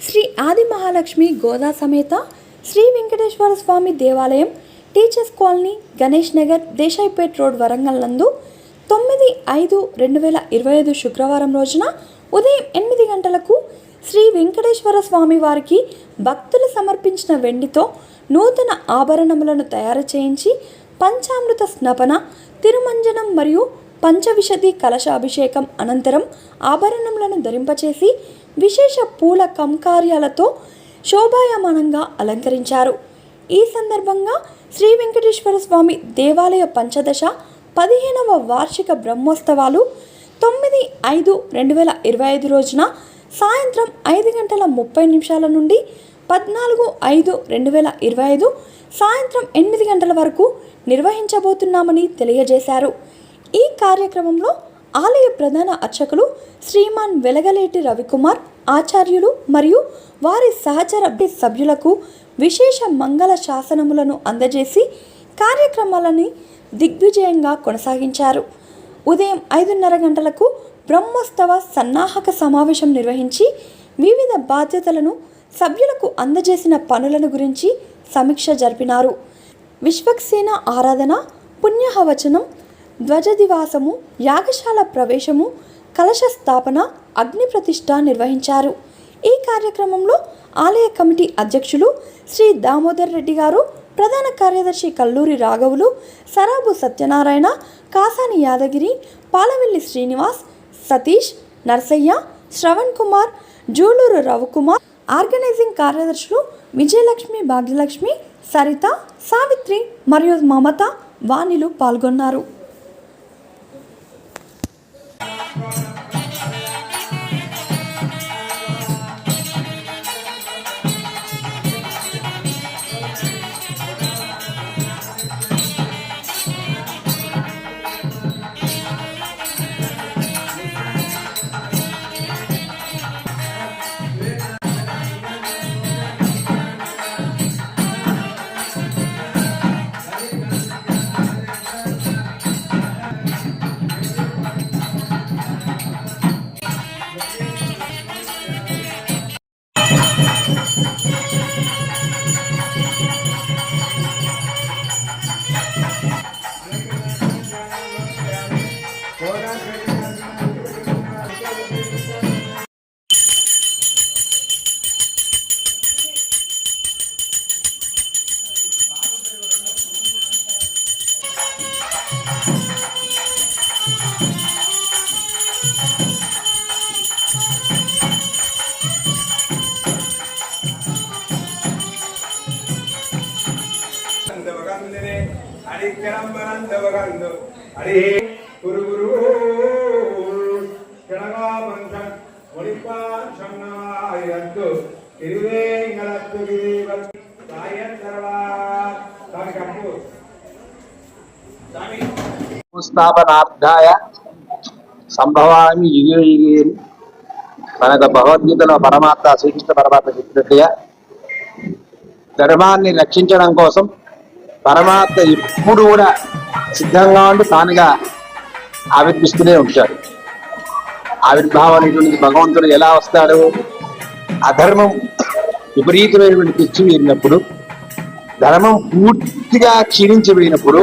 శ్రీ ఆది మహాలక్ష్మి గోదా సమేత శ్రీ వెంకటేశ్వర స్వామి దేవాలయం teachers colony Ganesh Nagar Desaipet road Warangal నందు తొమ్మిది ఐదు రెండు వేల ఇరవై ఐదు శుక్రవారం రోజున ఉదయం ఎనిమిది గంటలకు శ్రీ వెంకటేశ్వర స్వామి వారికి భక్తులు సమర్పించిన వెండితో నూతన ఆభరణములను తయారు చేయించి పంచామృత స్నపన తిరుమంజనం మరియు పంచవిశతి కలశాభిషేకం అనంతరం ఆభరణములను ధరింపచేసి విశేష పూల కంకార్యాలతో శోభాయమానంగా అలంకరించారు. ఈ సందర్భంగా శ్రీ వెంకటేశ్వర స్వామి దేవాలయ పంచదశ పదిహేనవ వార్షిక బ్రహ్మోత్సవాలు తొమ్మిది ఐదు రెండు వేల ఇరవై ఐదు రోజున సాయంత్రం ఐదు గంటల ముప్పై నిమిషాల నుండి పద్నాలుగు ఐదు రెండు వేల ఇరవై ఐదు సాయంత్రం ఎనిమిది గంటల వరకు నిర్వహించబోతున్నామని తెలియజేశారు. ఈ కార్యక్రమంలో ఆలయ ప్రధాన అర్చకులు శ్రీమాన్ వెలగలేటి రవికుమార్ ఆచార్యులు మరియు వారి సహచర సభ్యులకు విశేష మంగళ శాసనములను అందజేసి కార్యక్రమాలని దిగ్విజయంగా కొనసాగించారు. ఉదయం ఐదున్నర గంటలకు బ్రహ్మోత్సవ సన్నాహక సమావేశం నిర్వహించి వివిధ బాధ్యతలను సభ్యులకు అందజేసిన పనులను గురించి సమీక్ష జరిపినారు. విశ్వక్సేన ఆరాధన పుణ్యహవచనం ధ్వజదివాసము యాగశాల ప్రవేశము కలశ స్థాపన అగ్ని ప్రతిష్ఠ నిర్వహించారు. ఈ కార్యక్రమంలో ఆలయ కమిటీ అధ్యక్షులు శ్రీ దామోదర్ రెడ్డి గారు ప్రధాన కార్యదర్శి కల్లూరి రాఘవులు సరాబు సత్యనారాయణ కాసాని యాదగిరి పాలవెల్లి శ్రీనివాస్ సతీష్ నర్సయ్య శ్రవణ్ కుమార్ జూలూరు రవికుమార్ ఆర్గనైజింగ్ కార్యదర్శులు విజయలక్ష్మి భాగ్యలక్ష్మి సరిత సావిత్రి మరియు మమత వాణిలు పాల్గొన్నారు. அடிக்கிறம் பரந்த பகந்து அடே குரு குரு கிழகாபந்தன் ஒளிப்பான் சொன்னாயத்து இதுவே எங்களத்து கிரீவத்து స్థాపనార్థాయ సంభవామి యుగే యుగే అని మనకు భగవద్గీతలో పరమాత్మ శ్రీకృష్ణ పరమాత్మ చెప్పినట్టుగా ధర్మాన్ని రక్షించడం కోసం పరమాత్మ ఎప్పుడు కూడా సిద్ధంగా ఉండి తానుగా ఆవిర్భిస్తూనే ఉంటాడు. ఆవిర్భావం అనేటువంటిది భగవంతుడు ఎలా వస్తాడు? అధర్మం విపరీతమైనటువంటి తెచ్చి వీరినప్పుడు ధర్మం పూర్తిగా క్షీణించబడినప్పుడు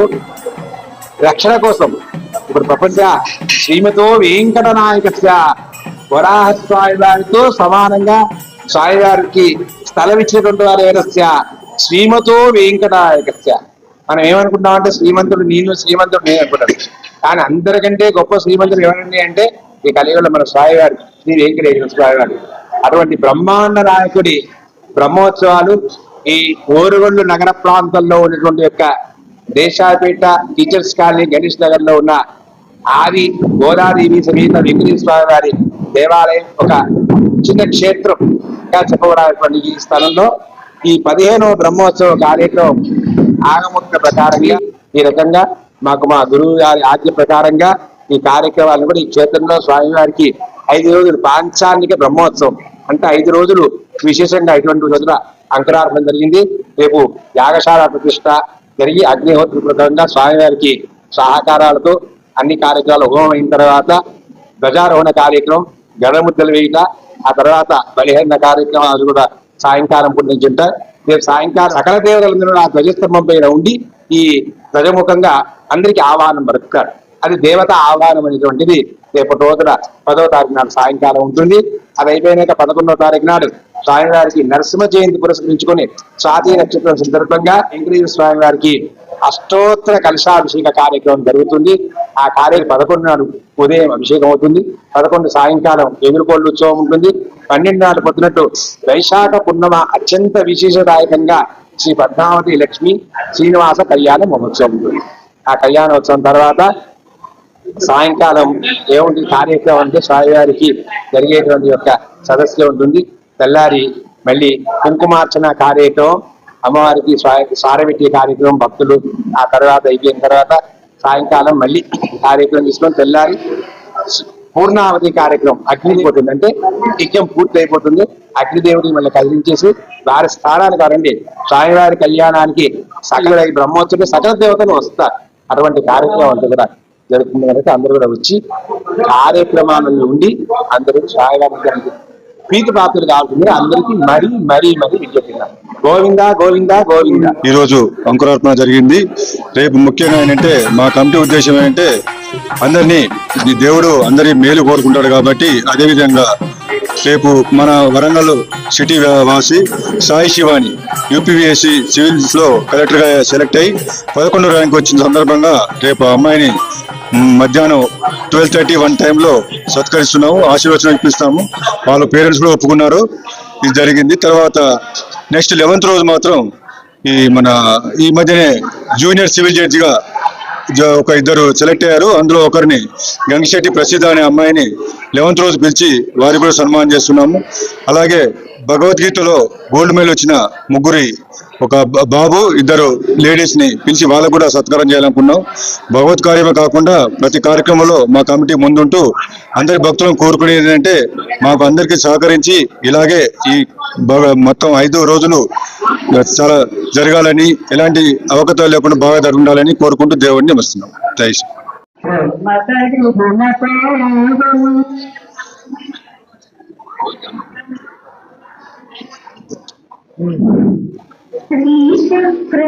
రక్షణ కోసం ఇప్పుడు ప్రపంచ శ్రీమతో వెంకట నాయకస్య వరాహ స్వామి వారితో సమానంగా స్వామి వారికి స్థలం ఇచ్చినటువంటి వారు ఎవరస్య? శ్రీమతో వెంకటనాయకస్య మనం ఏమనుకుంటామంటే శ్రీమంతుడు నేను శ్రీమంతుడు నేను అనుకుంటాను కానీ అందరికంటే గొప్ప శ్రీమంతుడు ఎవరండి అంటే ఈ కలియుగంలో మన స్వామి గారు శ్రీ వెంకటేశ్వర స్వామి అటువంటి బ్రహ్మాండ నాయకుడి బ్రహ్మోత్సవాలు ఈ ఓరుగొండ నగర ప్రాంతంలో ఉన్నటువంటి యొక్క దేశాపేట టీచర్స్ కాలనీ గణేష్ నగర్లో ఉన్న ఆది గోదాదేవి సమేత వెంకటేశ్వర స్వామి వారి దేవాలయం ఒక చిన్న క్షేత్రం చెప్పబడేటువంటి ఈ స్థలంలో ఈ పదిహేను బ్రహ్మోత్సవ కార్యక్రమం ఆగముక్త ప్రకారంగా ఈ రకంగా మాకు మా గురువు గారి ఆజ్ఞ ప్రకారంగా ఈ కార్యక్రమాలను కూడా ఈ క్షేత్రంలో స్వామివారికి ఐదు రోజులు పాంచాన్నిక బ్రహ్మోత్సవం అంటే ఐదు రోజులు విశేషంగా ఇటువంటి రోజుల అంకరార్పణ జరిగింది. రేపు యాగశాల ప్రతిష్ట జరిగి అగ్నిహోత్రి ప్రకారంగా స్వామివారికి సహకారాలతో అన్ని కార్యక్రమాలు హోమం అయిన తర్వాత ధ్వజారోహణ కార్యక్రమం గణముద్దలు వేయట ఆ తర్వాత బలిహరణ కార్యక్రమాలు కూడా సాయంకాలం పుట్టించుంటారు రేపు సాయంకాలం సకల దేవతలందరూ ఆ ధ్వజస్తంభం పైన ఉండి ఈ ధ్వజముఖంగా అందరికీ ఆహ్వానం పలుకుతారు. అది దేవత ఆహ్వానం అనేటువంటిది రేపటి రోజున పదవ తారీఖు నాడు సాయంకాలం ఉంటుంది. అది అయిపోయినాక పదకొండవ తారీఖు నాడు స్వామివారికి నరసింహ జయంతి పురస్కరించుకొని స్వాతి నక్షత్రం సందర్భంగా వెంకటేశ్వర స్వామి వారికి అష్టోత్తర కలశాభిషేక కార్యక్రమం జరుగుతుంది. ఆ కార్యక్రమం పదకొండు నాడు ఉదయం అభిషేకం అవుతుంది. పదకొండు సాయంకాలం ఎగురుకోళ్ళు ఉత్సవం ఉంటుంది. పన్నెండు నాడు పొద్దునట్టు వైశాఖ పున్నమ అత్యంత విశేషదాయకంగా శ్రీ పద్మావతి లక్ష్మి శ్రీనివాస కళ్యాణ మహోత్సవం ఉంటుంది. ఆ కళ్యాణోత్సవం తర్వాత సాయంకాలం ఏముంటుంది కార్యక్రమం అంటే స్వామివారికి జరిగేటువంటి యొక్క సదస్సు ఉంటుంది. తెల్లారి మళ్ళీ కుంకుమార్చన కార్యక్రమం అమ్మవారికి స్వా- సారబెట్టే కార్యక్రమం భక్తులు ఆ తర్వాత అయిపోయిన తర్వాత సాయంకాలం మళ్ళీ కార్యక్రమం తీసుకొని తెల్లారి పూర్ణావతి కార్యక్రమం అగ్నిపోతుంది. అంటే యజ్ఞం పూర్తి అయిపోతుంది అగ్నిదేవుడిని మళ్ళీ కదిలించేసి వారి స్థానానికి రండి స్వామివారి కళ్యాణానికి సకల బ్రహ్మోత్సవం సకల దేవతలు వస్తారు. అటువంటి కార్యక్రమం అంతా కూడా జరుగుతుంది. కనుక అందరూ కూడా వచ్చి కార్యక్రమాలలో ఉండి అందరూ స్వామివారి ప్రీతి పాత్రలు కావాల్సింది అందరికీ మరీ మరీ మరీ విజ్ఞప్తిన్నారు గోవింద గోవింద గోవింద. ఈ రోజు అంకురార్పణ జరిగింది. రేపు ముఖ్యంగా ఏంటంటే మా కమిటీ ఉద్దేశం ఏంటంటే అందరినీ దేవుడు అందరి మేలు కోరుకుంటాడు కాబట్టి అదే విధంగా రేపు మన వరంగల్ సిటీ వాసి సాయి శివాని యూపీవీఎస్సీ సివిల్స్లో కలెక్టర్గా సెలెక్ట్ అయ్యి పదకొండు ర్యాంక్ వచ్చిన సందర్భంగా రేపు ఆ అమ్మాయిని మధ్యాహ్నం ట్వెల్వ్ థర్టీ వన్ టైంలో సత్కరిస్తున్నాము ఆశీర్వచనం ఇప్పిస్తాము. వాళ్ళ పేరెంట్స్ కూడా ఒప్పుకున్నారు. ఇది జరిగింది. తర్వాత నెక్స్ట్ లెవెన్త్ రోజు మాత్రం ఈ మన ఈ మధ్యనే జూనియర్ సివిల్ జడ్జిగా ఒక ఇద్దరు సెలెక్ట్ అయ్యారు. అందులో ఒకరిని గంగిశెట్టి ప్రసిద్ధ అనే అమ్మాయిని లెవెన్త్ రోజు పిలిచి వారికి కూడా సన్మానం చేస్తున్నాము. అలాగే భగవద్గీతలో గోల్డ్ మెడల్ వచ్చిన ముగ్గురి ఒక బాబు ఇద్దరు లేడీస్ని పిలిచి వాళ్ళకు కూడా సత్కారం చేయాలనుకున్నాం. భగవత్ కార్యమే కాకుండా ప్రతి కార్యక్రమంలో మా కమిటీ ముందుంటూ అందరి భక్తులను కోరుకునేది ఏంటంటే మాకు అందరికీ సహకరించి ఇలాగే ఈ భగ- మొత్తం ఐదు రోజులు చాలా జరగాలని ఎలాంటి అవకతాలు లేకుండా బాగా జరుగుండాలని కోరుకుంటూ దేవుడిని వస్తున్నాం జై శ్రీ శ్రీ శుక్ర